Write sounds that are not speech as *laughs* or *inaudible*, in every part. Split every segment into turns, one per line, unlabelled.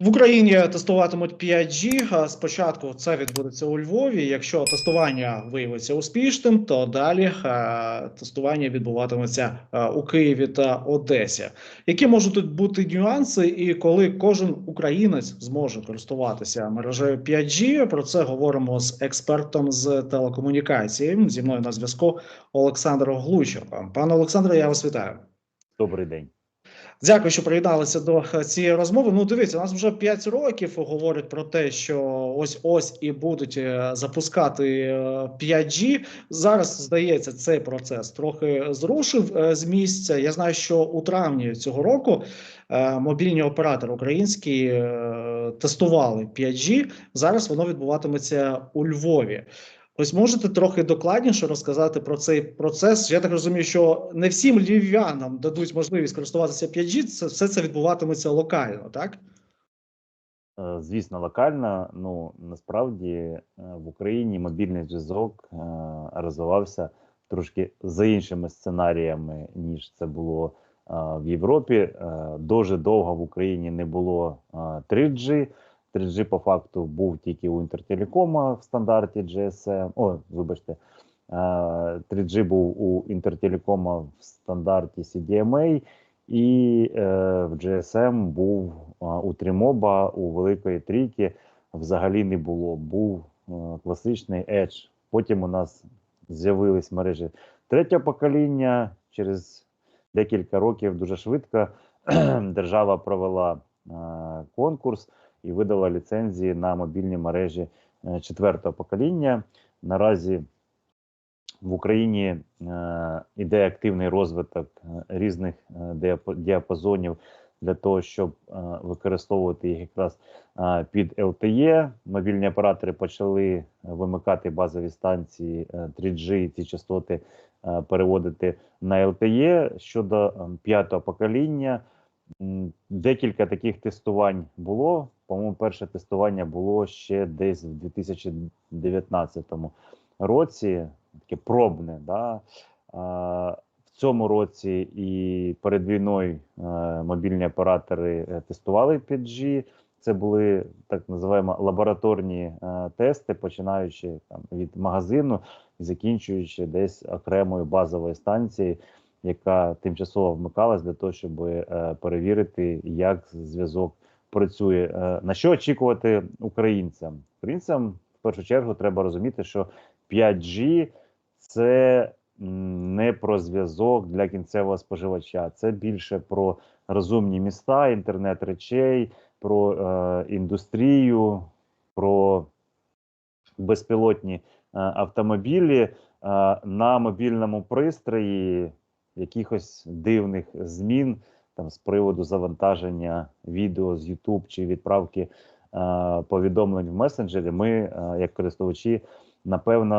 В Україні тестуватимуть 5G. Спочатку це відбудеться у Львові. Якщо тестування виявиться успішним, то далі е, тестування відбуватиметься е, у Києві та Одесі. Які можуть тут бути нюанси, і коли кожен українець зможе користуватися мережею 5G? Про це говоримо з експертом з телекомунікації. Зі мною на зв'язку Олександр Глущенко. Пане Олександре, я вас вітаю.
Добрий день.
Дякую, що приєдналися до е, цієї розмови. Ну, дивіться, у нас вже 5 років говорять про те, що ось ось і будуть е, запускати е, 5G. Зараз здається, цей процес трохи зрушив е, з місця. Я знаю, що у травні цього року е, мобільні оператори українські е, тестували 5G. Зараз воно відбуватиметься у Львові. Ось можете трохи докладніше розказати про цей процес. Я так розумію, що не всім львів'янам дадуть можливість користуватися 5G, це все це відбуватиметься локально, так?
Е, Звісно, локально. Ну насправді е, в Україні мобільний зв'язок е, розвивався трошки за іншими сценаріями, ніж це було в Європі. Дуже довго в Україні не було е, 3G. 3G по факту був тільки у Інтертелекома в стандарті GSM. О, вибачте, е, 3G був у Інтертелекома в стандарті CDMA. І е, в GSM був у Тримоба, у Великої Трійки взагалі не було. Був е, класичний Edge. Потім у нас з'явились мережі третього покоління. Через декілька років дуже швидко *clears throat* держава провела е, конкурс і видала ліцензії на мобільні мережі е, четвертого покоління. Наразі в Україні е, іде активний розвиток е, різних е, діапазонів для того, щоб е, використовувати їх якраз е, під LTE. Мобільні оператори почали вимикати базові станції е, 3G, ці частоти е, переводити на LTE. Щодо е, п'ятого покоління, декілька таких тестувань було. По-моєму, перше тестування було ще десь в 2019 році таке пробне. Да? В цьому році і перед війною е, мобільні оператори е, тестували 5G. Це були так називаємо лабораторні е, тести, починаючи там від магазину і закінчуючи десь окремою базовою станцією, яка тимчасово вмикалась для того, щоб е, перевірити, як зв'язок працює. Е, на що очікувати українцям? Українцям в першу чергу треба розуміти, що 5G це не про зв'язок для кінцевого споживача, це більше про розумні міста, інтернет речей, про е, індустрію, про безпілотні е, автомобілі е, на мобільному пристрої якихось дивних змін там з приводу завантаження відео з YouTube чи відправки е, повідомлень в месенджері. Ми, е, як користувачі, напевно,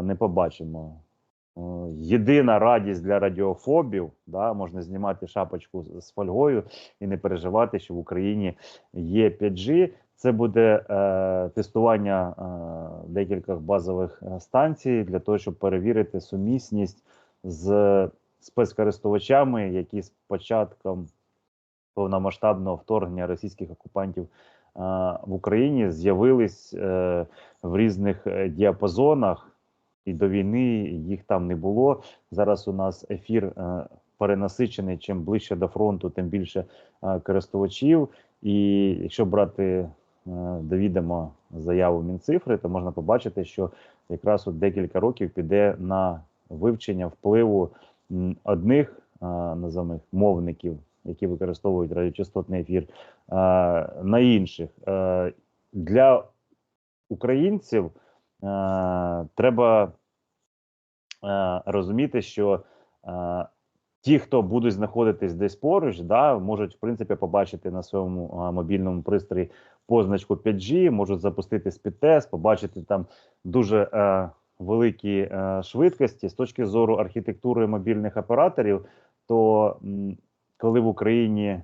е, не побачимо. Е, Єдина радість для радіофобів, да, можна знімати шапочку з- фольгою і не переживати, що в Україні є 5G. Це буде е, тестування е, декількох базових е, станцій для того, щоб перевірити сумісність з спецкористувачами, які з початком повномасштабного вторгнення російських окупантів е, в Україні з'явились е, в різних е, діапазонах, і до війни їх там не було. Зараз у нас ефір перенасичений. Чим ближче до фронту, тим більше користувачів. І якщо брати е, до заяву Мінцифри, то можна побачити, що якраз от декілька років піде на вивчення впливу одних називаємо мовників, які використовують радіочастотний ефір, на інших. Е, Для українців е, треба е, розуміти, що ті, хто будуть знаходитись десь поруч, да, можуть в принципі побачити на своєму мобільному пристрої позначку 5G, можуть запустити спідтест, побачити там дуже великі е, швидкості з точки зору архітектури мобільних операторів. То коли в Україні е,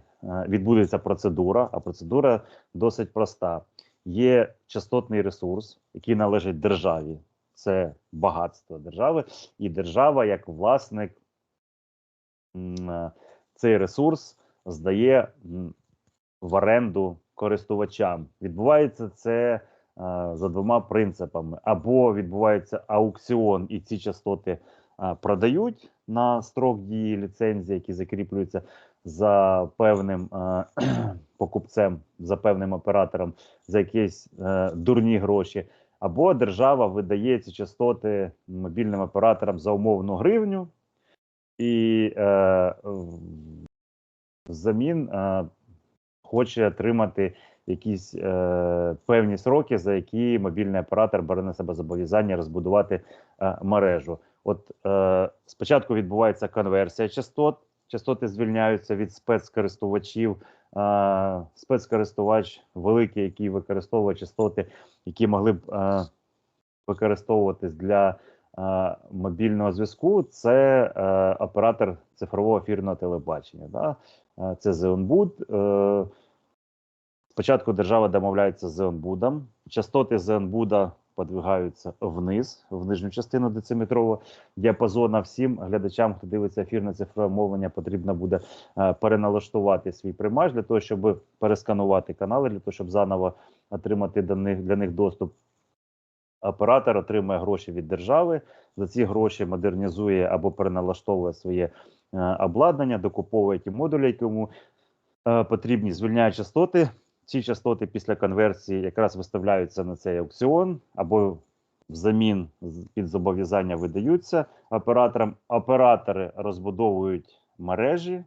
відбудеться процедура, а процедура досить проста. Є частотний ресурс, який належить державі. Це багатство держави, і держава, як власник, е, цей ресурс здає в оренду користувачам. Відбувається це за двома принципами: або відбувається аукціон, і ці частоти е, продають на строк дії ліцензії, які закріплюються за певним е, *clears throat* покупцем, за певним оператором за якісь е, дурні гроші. Або держава видає ці частоти мобільним операторам за умовну гривню, і е, взамін е, хоче отримати якісь е, певні сроки, за які мобільний оператор бере на себе зобов'язання розбудувати е, мережу. От е, спочатку відбувається конверсія частот, частоти звільняються від спецкористувачів. Е, спецкористувач великий, який використовує частоти, які могли б е, використовуватись для е, мобільного зв'язку, це е, оператор цифрового ефірного телебачення. Да? Е, це Зеонбуд. Е, спочатку держава домовляється з Зеонбудом. Частоти Зеонбуда подвигаються вниз, в нижню частину дециметрового діапазона. Всім глядачам, хто дивиться ефірне цифрове мовлення, потрібно буде е, переналаштувати свій приймач для того, щоб пересканувати канали, для того, щоб заново отримати до них, для них доступ. Оператор отримує гроші від держави. За ці гроші модернізує або переналаштовує своє е, обладнання, докуповує ті модулі, які йому е, потрібні, звільняє частоти. Ці частоти після конверсії якраз виставляються на цей аукціон, або взамін під зобов'язання видаються операторам. Оператори розбудовують мережі,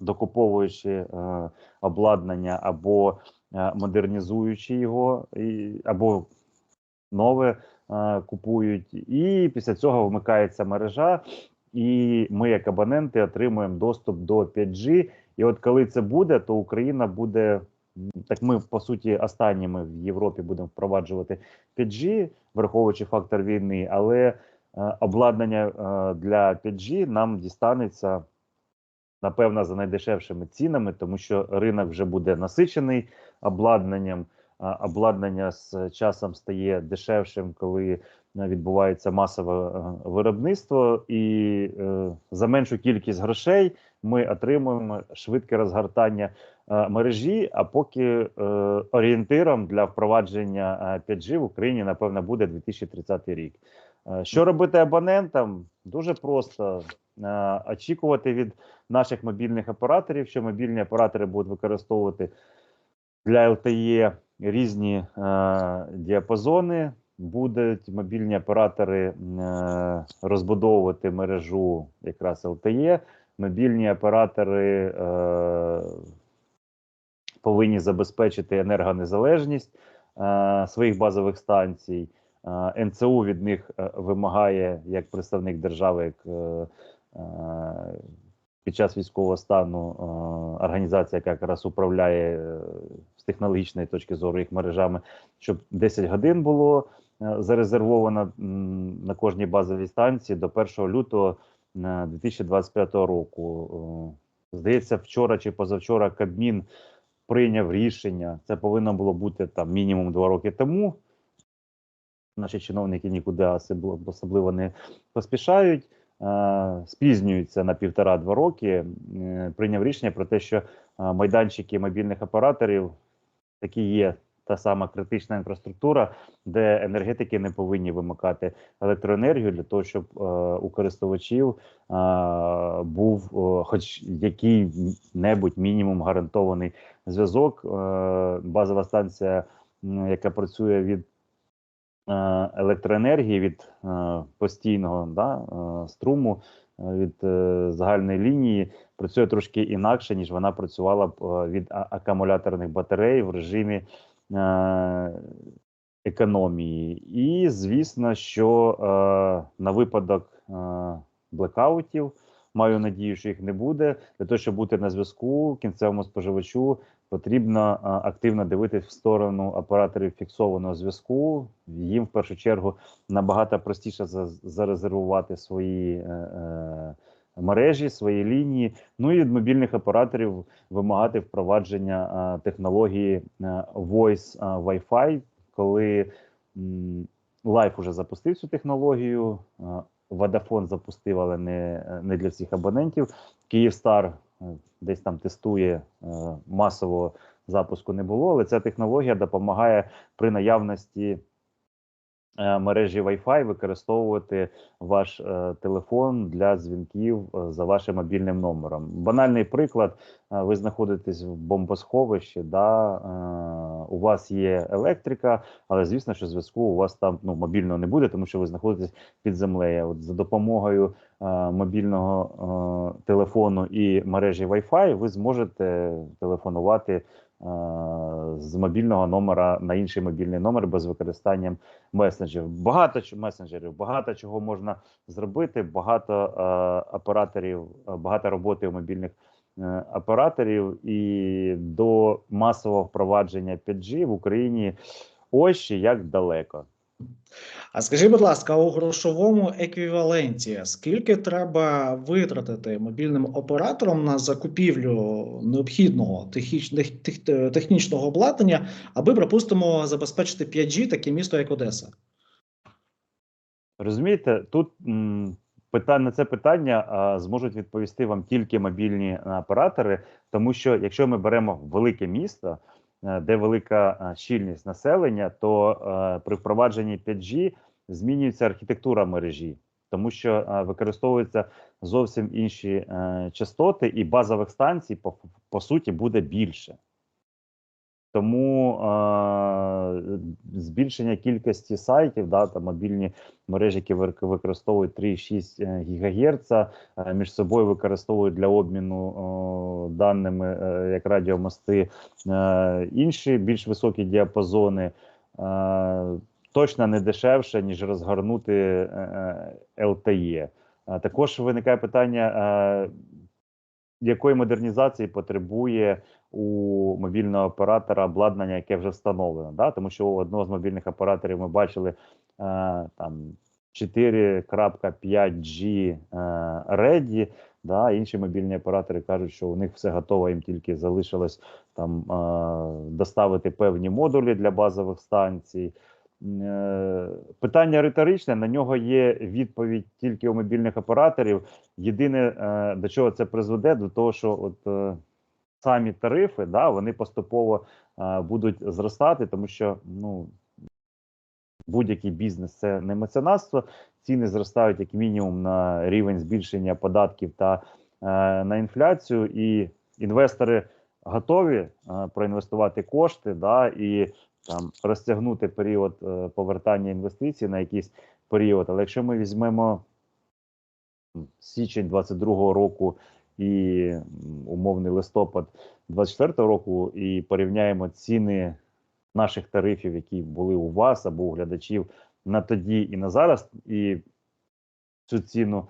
докуповуючи е, обладнання або е, модернізуючи його, або нове е, купують, і після цього вмикається мережа, і ми, як абоненти, отримуємо доступ до 5G. І от коли це буде, то Україна буде. Так, ми по суті останніми в Європі будемо впроваджувати 5G, враховуючи фактор війни, але е, обладнання е, для 5G нам дістанеться напевно за найдешевшими цінами, тому що ринок вже буде насичений обладнанням. Обладнання з часом стає дешевшим, коли відбувається масове е, виробництво, і е, за меншу кількість грошей ми отримуємо швидке розгортання е, мережі. А поки е, орієнтиром для впровадження е, 5G в Україні, напевно, буде 2030 рік. Е, Що робити абонентам? Дуже просто Е, очікувати від наших мобільних операторів, що мобільні оператори будуть використовувати для LTE різні е, діапазони. Будуть мобільні оператори е, розбудовувати мережу якраз LTE. Мобільні оператори е, повинні забезпечити енергонезалежність е, своїх базових станцій. Е, НЦУ від них е, вимагає як представник держави, як е, е, під час військового стану е, організація, яка якраз управляє е, з технологічної точки зору їх мережами, щоб 10 годин було е, зарезервовано м, на кожній базовій станції до 1 лютого е, 2025 року. Е, Здається, вчора чи позавчора Кабмін прийняв рішення. Це повинно було бути там мінімум два роки тому. Наші чиновники нікуди особливо не поспішають е, спізнюються на півтора-два роки. Е, Прийняв рішення про те, що е, майданчики мобільних операторів такі є та сама критична інфраструктура, де енергетики не повинні вимикати електроенергію для того, щоб е, у користувачів е, був е, хоч який-небудь мінімум гарантований зв'язок. Е, базова станція, яка працює від е, електроенергії від е, постійного да, е, струму е, від е, загальної лінії працює трошки інакше, ніж вона працювала б від акумуляторних батарей в режимі економії. І звісно, що е, на випадок е, блекаутів. Маю надію, що їх не буде. Для того, щоб бути на зв'язку кінцевому споживачу, потрібно активно дивитись в сторону операторів фіксованого зв'язку. Їм в першу чергу набагато простіше за- зарезервувати свої е, е, мережі, свої лінії. Ну і від мобільних операторів вимагати впровадження технології Voice Wi-Fi, коли Life уже запустив цю технологію. Vodafone запустив, але не, не для всіх абонентів. Київстар е, десь там тестує е, масово запуску не було, але ця технологія допомагає при наявності мережі Wi-Fi використовувати ваш е, телефон для дзвінків е, за вашим мобільним номером. Банальний приклад: е, ви знаходитесь в бомбосховищі, да, е, у вас є електрика, але звісно, що зв'язку у вас там ну, мобільного не буде, тому що ви знаходитесь під землею. От за допомогою е, мобільного е, телефону і мережі Wi-Fi ви зможете телефонувати е, з мобільного номера на інший мобільний номер без використання месенджерів. Багато месенджерів, багато чого можна зробити. Багато е, операторів, е, багато роботи у мобільних е, операторів, і до масового впровадження 5G в Україні ось ще як далеко.
А скажіть, будь ласка, у грошовому еквіваленті скільки треба витратити мобільним операторам на закупівлю необхідного техніч- тех- тех- технічного обладнання, аби, припустимо, забезпечити 5G таке місто, як Одеса?
Розумієте, тут на це питання а, зможуть відповісти вам тільки мобільні оператори, тому що якщо ми беремо велике місто, де велика щільність населення, то е, при впровадженні 5G змінюється архітектура мережі, тому що е, використовуються зовсім інші е, частоти, і базових станцій по, по суті буде більше. Тому е, збільшення кількості сайтів, да, та мобільні мережі, які вик- використовують 3,6 ГГц, е, між собою використовують для обміну о, даними, е, як радіомости, е, інші більш високі діапазони. Е, точно не дешевше, ніж розгорнути е, е, LTE. Е, Також виникає питання, е, якої модернізації потребує у мобільного оператора обладнання, яке вже встановлено. Да? Тому що у одного з мобільних операторів ми бачили е, там 4.5G е, Ready, да? інші мобільні оператори кажуть, що у них все готово, їм тільки залишилось там е, доставити певні модулі для базових станцій. Е, Питання риторичне, на нього є відповідь тільки у мобільних операторів. Єдине, е, до чого це призведе, до того, що от е, самі тарифи, да, вони поступово будуть зростати, тому що ну, будь-який бізнес це не меценатство. Ціни зростають як мінімум на рівень збільшення податків та на інфляцію, і інвестори готові е, проінвестувати кошти, да, і там розтягнути період е, повертання інвестицій на якийсь період. Але якщо ми візьмемо січень 22-го року і умовний листопад 24-го року, і порівняємо ціни наших тарифів, які були у вас або у глядачів на тоді і на зараз, і цю ціну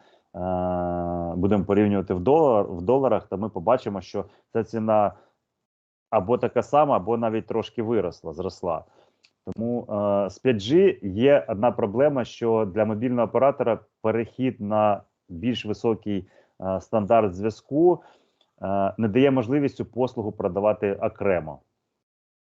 будемо порівнювати в долар в доларах, то ми побачимо, що ця ціна або така сама, або навіть трошки виросла, зросла. Тому е, з 5G є одна проблема, що для мобільного оператора перехід на більш високий е, стандарт зв'язку е, не дає можливість цю послугу продавати окремо.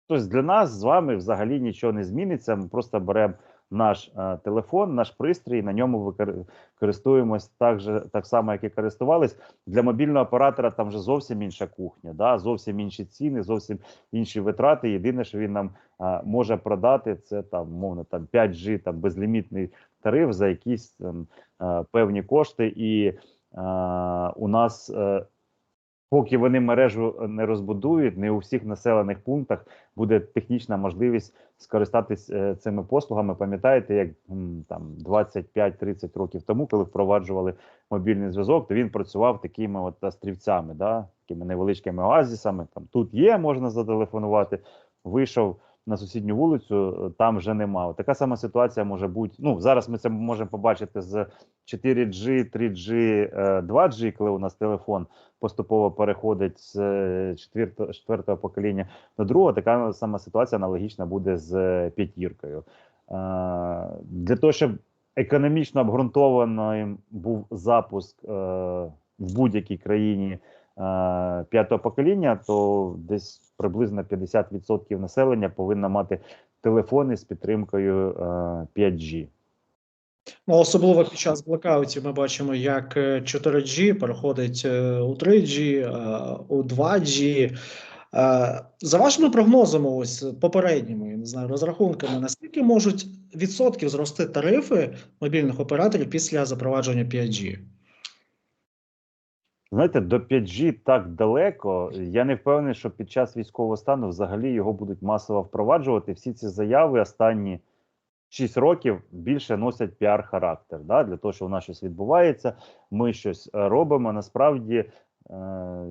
Тобто для нас з вами взагалі нічого не зміниться. Ми просто беремо наш е, телефон, наш пристрій, на ньому викор- користуємось так, же, так само, як і користувались. Для мобільного оператора там вже зовсім інша кухня, да? зовсім інші ціни, зовсім інші витрати. Єдине, що він нам е, може продати, це там, мовно, там 5G, там безлімітний тариф за якісь там, е, певні кошти. І е, у нас. Е, Поки вони мережу не розбудують, не у всіх населених пунктах буде технічна можливість скористатись е, цими послугами. Пам'ятаєте, як там 25-30 років тому, коли впроваджували мобільний зв'язок, то він працював такими от острівцями, да, такими невеличкими оазісами. Там тут є, можна зателефонувати. Вийшов на сусідню вулицю, е, там вже нема. Така сама ситуація може бути. Ну зараз ми це можемо побачити з 4G, 3G, е, 2G, коли у нас телефон поступово переходить з е, четвертого, четвертого покоління до другого. Така сама ситуація аналогічна буде з е, п'ятіркою. Е, Для того, щоб економічно обґрунтованим був запуск е, в будь-якій країні е, п'ятого покоління, то десь приблизно 50% населення повинно мати телефони з підтримкою е, 5G.
Ну, особливо під час блокаутів ми бачимо, як е, 4G переходить е, у 3G, е, у 2G. Е, За вашими прогнозами, ось попередніми, я не знаю, розрахунками, наскільки можуть відсотків зрости тарифи мобільних операторів після запровадження 5G?
Знаєте, до 5G так далеко. Я не впевнений, що під час військового стану взагалі його будуть масово впроваджувати. Всі ці заяви останні 6 років більше носять піар-характер. Да? Для того, що у нас щось відбувається, ми щось е, робимо. Насправді е,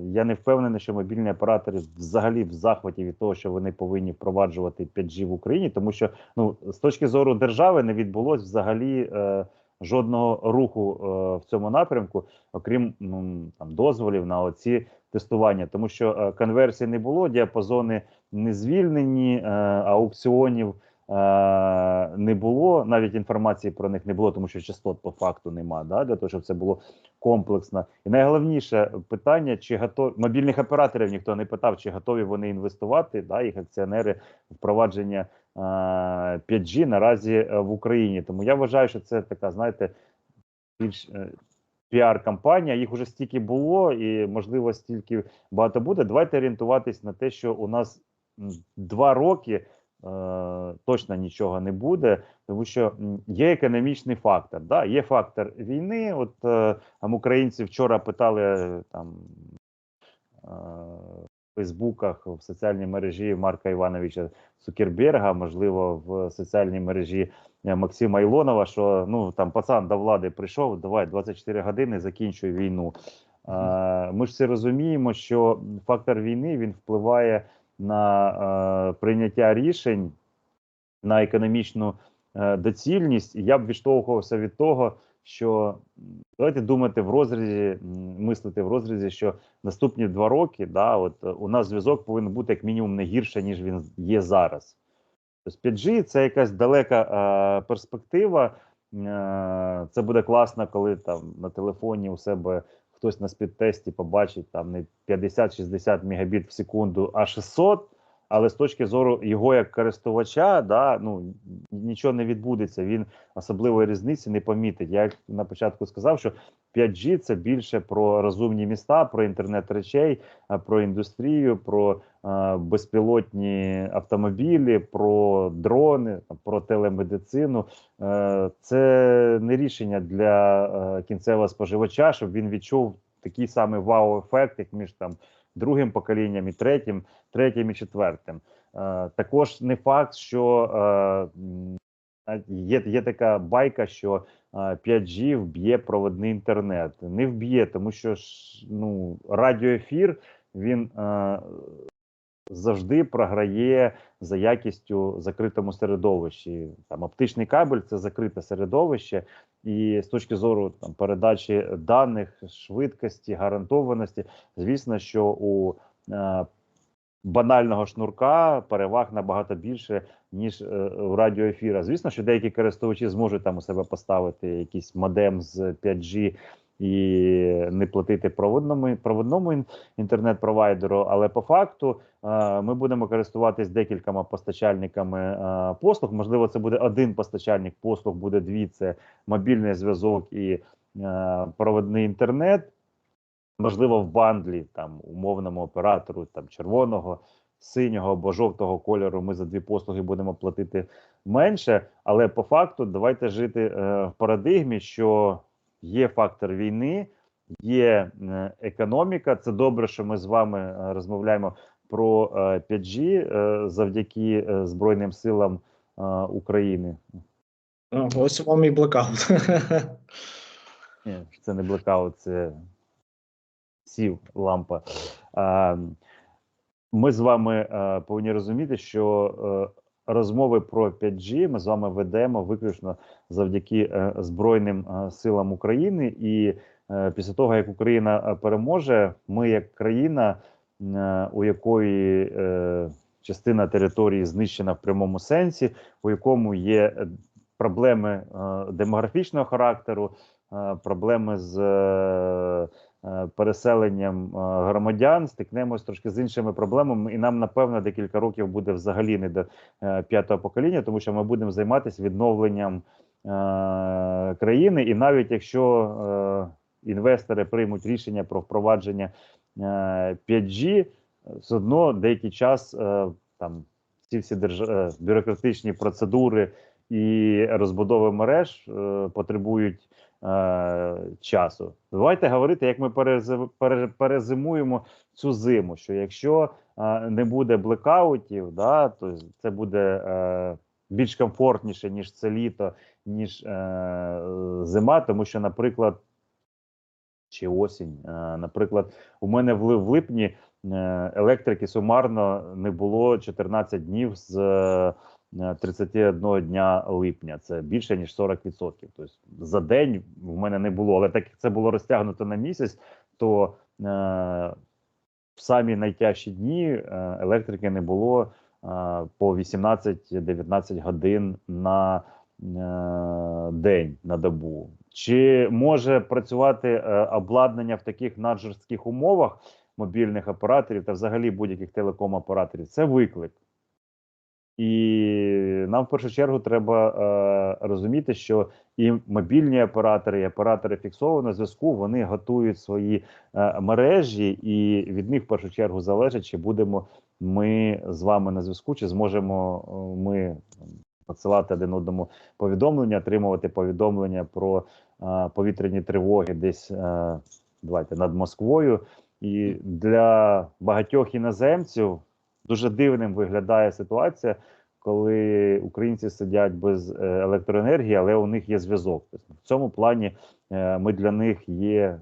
я не впевнений, що мобільні оператори взагалі в захваті від того, що вони повинні впроваджувати 5G в Україні, тому що ну з точки зору держави не відбулось взагалі. Е, Жодного руху е, в цьому напрямку, окрім ну, там дозволів на оці тестування, тому що е, конверсії не було, діапазони не звільнені, е, аукціонів не було. Навіть інформації про них не було, тому що частот по факту нема. Да, для того, щоб це було комплексно. І найголовніше питання: чи готові мобільних операторів ніхто не питав, чи готові вони інвестувати, да, їх акціонери впровадження. Е, 5G наразі е, в Україні, тому я вважаю, що це така, знаєте, більш е, піар-кампанія. Їх уже стільки було, і можливо стільки багато буде. Давайте орієнтуватись на те, що у нас два роки е, точно нічого не буде, тому що є економічний фактор. Да? Є фактор війни. От е, там українці вчора питали е, там. Е, Фейсбуках в соціальній мережі Марка Івановича Цукерберга, можливо, в соціальній мережі е, Максима Ілонова, що ну там пацан до влади прийшов, давай 24 години закінчуй війну. Ми ж всі розуміємо, що фактор війни він впливає на е, прийняття рішень, на економічну е, доцільність. Я б відштовхувався від того, що давайте думати в розрізі, мислити в розрізі, що наступні два роки, да, от е, у нас зв'язок повинен бути як мінімум не гірше, ніж він є зараз. Тобто 5G це якась далека е, перспектива. Е, це буде класно, коли там на телефоні у себе хтось на спідтесті побачить там не 50-60 мегабіт в секунду, а 600. Але з точки зору його як користувача, да, ну нічого не відбудеться. Він особливої різниці не помітить. Я на початку сказав, що 5G це більше про розумні міста, про інтернет речей, про індустрію, про е, безпілотні автомобілі, про дрони, про телемедицину. Е, це не рішення для е, кінцевого споживача, щоб він відчув такий самий вау-ефект, як між там другим поколінням і третім, третім і четвертим. Е, також не факт, що е, є, є така байка, що е, 5G вб'є проводний інтернет. Не вб'є, тому що ну радіоефір він е, завжди програє за якістю закритому середовищі. Там оптичний кабель це закрите середовище, і з точки зору там передачі даних, швидкості, гарантованості, звісно, що у е, банального шнурка переваг набагато більше, ніж е, у радіоефіра. Звісно, що деякі користувачі зможуть там у себе поставити якийсь модем з 5G і не платити проводному проводному інтернет-провайдеру, але по факту е, ми будемо користуватись декількома постачальниками е, послуг. Можливо, це буде один постачальник послуг, буде дві: це мобільний зв'язок і е, проводний інтернет. Можливо, в бандлі там умовному оператору там червоного, синього або жовтого кольору. Ми за дві послуги будемо платити менше. Але по факту давайте жити е, в парадигмі, що є фактор війни, є е, економіка. Це добре, що ми з вами е, розмовляємо про е, 5G е, завдяки Збройним силам України.
Ось вам і блекаут. *laughs*
Ні, це не блекаут, це сів лампа. Ми з вами повинні розуміти, що розмови про 5G ми з вами ведемо виключно завдяки е, Збройним е, силам України. І е, після того, як Україна переможе, ми, як країна, у якої частина території знищена в прямому сенсі, у якому є проблеми демографічного характеру, проблеми з переселенням е, громадян, стикнемось трошки з іншими проблемами, і нам напевно декілька років буде взагалі не до е, п'ятого покоління, тому що ми будемо займатися відновленням е, країни. І навіть якщо е, інвестори приймуть рішення про впровадження е, 5G, все одно деякий час е, там ці всі держ... е, бюрократичні процедури і розбудови мереж е, потребують е, часу. Давайте говорити, як ми перезимуємо цю зиму. Що якщо е, не буде блекаутів, да, то це буде е, більш комфортніше, ніж це літо, ніж е, зима, тому що, наприклад, чи осінь, е, наприклад, у мене в, в липні е, електрики сумарно не було 14 днів з е, 31 дня липня. Це більше ніж 40%. Тобто за день в мене не було. Але так як це було розтягнуто на місяць, то е, в самі найтяжчі дні е, електрики не було е, по 18-19 годин на е, день на добу. Чи може працювати е, обладнання в таких наджорстких умовах мобільних операторів та взагалі будь-яких телеком-операторів? Це виклик. І нам в першу чергу треба е, розуміти, що і мобільні оператори, і оператори фіксованого зв'язку вони готують свої е, мережі, і від них в першу чергу залежить, чи будемо ми з вами на зв'язку, чи зможемо е, ми надсилати один одному повідомлення, отримувати повідомлення про е, повітряні тривоги десь е, давайте над Москвою. І для багатьох іноземців дуже дивним виглядає ситуація, коли українці сидять без е, електроенергії, але у них є зв'язок. Тобто в цьому плані е, ми для них є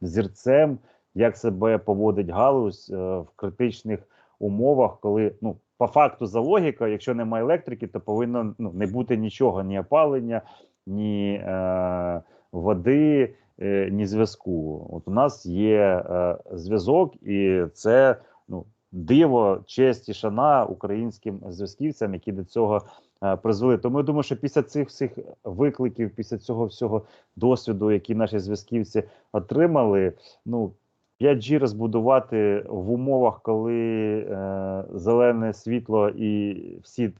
зірцем, як себе поводить галузь е, в критичних умовах, коли ну по факту за логікою, якщо немає електрики, то повинно ну, не бути нічого, ні опалення, ні е, води, е, ні зв'язку. От у нас є е, зв'язок, і це диво, честь і шана українським зв'язківцям, які до цього е, призвели. Тому я думаю, що після цих всіх викликів, після цього всього досвіду, який наші зв'язківці отримали, ну 5G розбудувати в умовах, коли е, зелене світло і всі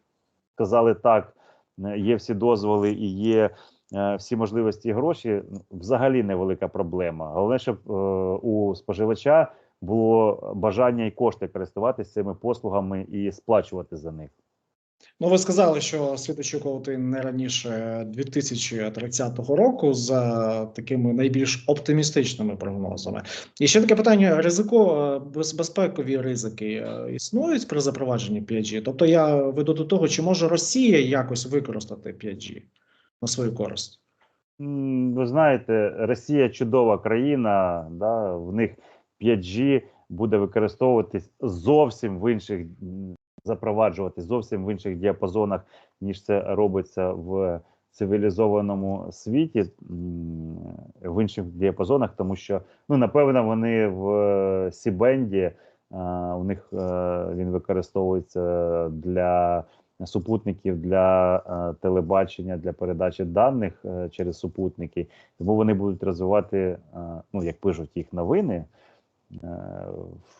сказали так, е, є всі дозволи і є е, всі можливості і гроші, ну, взагалі невелика проблема. Головне, щоб е, у споживача було бажання і кошти користуватися цими послугами і сплачувати за них.
Ну, ви сказали, що світ очікувати не раніше 2030 року за такими найбільш оптимістичними прогнозами. І ще таке питання: ризико безпекові ризики е, існують при запровадженні 5G? Тобто я веду до того, чи може Росія якось використати 5G на свою користь?
Ви знаєте, Росія чудова країна, да, в них 5G буде використовуватись зовсім в інших м, запроваджуватись зовсім в інших діапазонах, ніж це робиться в цивілізованому світі, в інших діапазонах, тому що ну напевно вони в Сібенді. У них е, він використовується для супутників для е, телебачення, для передачі даних е, через супутники. Тому вони будуть розвивати, е, ну як пишуть їх новини, е,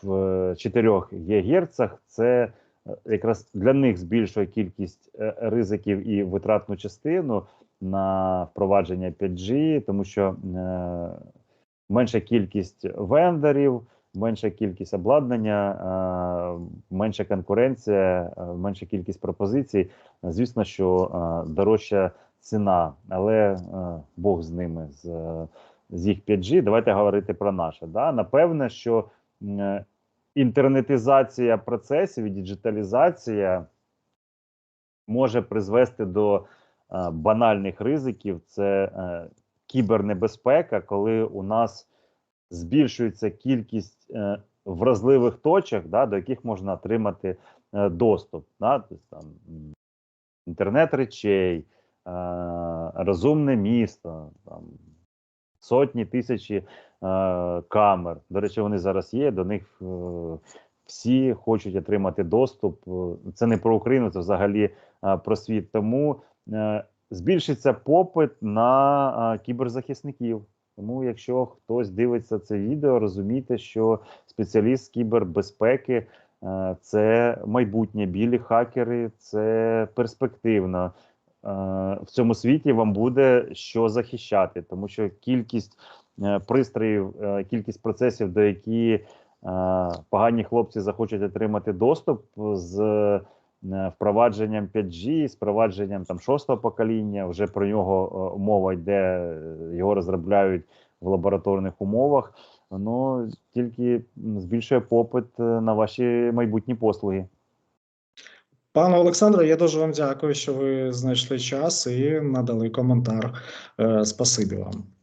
в 4 ГГц. Це е, якраз для них збільшує кількість е, ризиків і витратну частину на впровадження 5G, тому що е, менша кількість вендорів менша кількість обладнання, е, менша конкуренція, е, менша кількість пропозицій. Звісно, що е, дорожча ціна, але е, Бог з ними, з, е, з їх 5G. Давайте говорити про наше. Да? Напевне, що е, інтернетизація процесів і діджиталізація може призвести до е, банальних ризиків. Це е, кібернебезпека, коли у нас збільшується кількість вразливих точок, да, до яких можна отримати доступ. Да, тобто, там, інтернет речей, розумне місто, там, сотні тисячі е, камер. До речі, вони зараз є. До них е, всі хочуть отримати доступ. Е, Це не про Україну, це взагалі е, про світ. Тому е, збільшиться попит на е, кіберзахисників. Тому, якщо хтось дивиться це відео, розумійте, що спеціаліст з кібербезпеки е, це майбутнє білі хакери, це перспективно. Е, в цьому світі вам буде що захищати, тому що кількість е, пристроїв, е, кількість процесів, до які погані хлопці захочуть отримати доступ з впровадженням 5G, з впровадженням там шостого покоління. Вже про нього мова йде, його розробляють в лабораторних умовах. Ну тільки збільшує попит на ваші майбутні послуги.
Пане Олександре, я дуже вам дякую, що ви знайшли час і надали коментар. Е, Спасибі вам.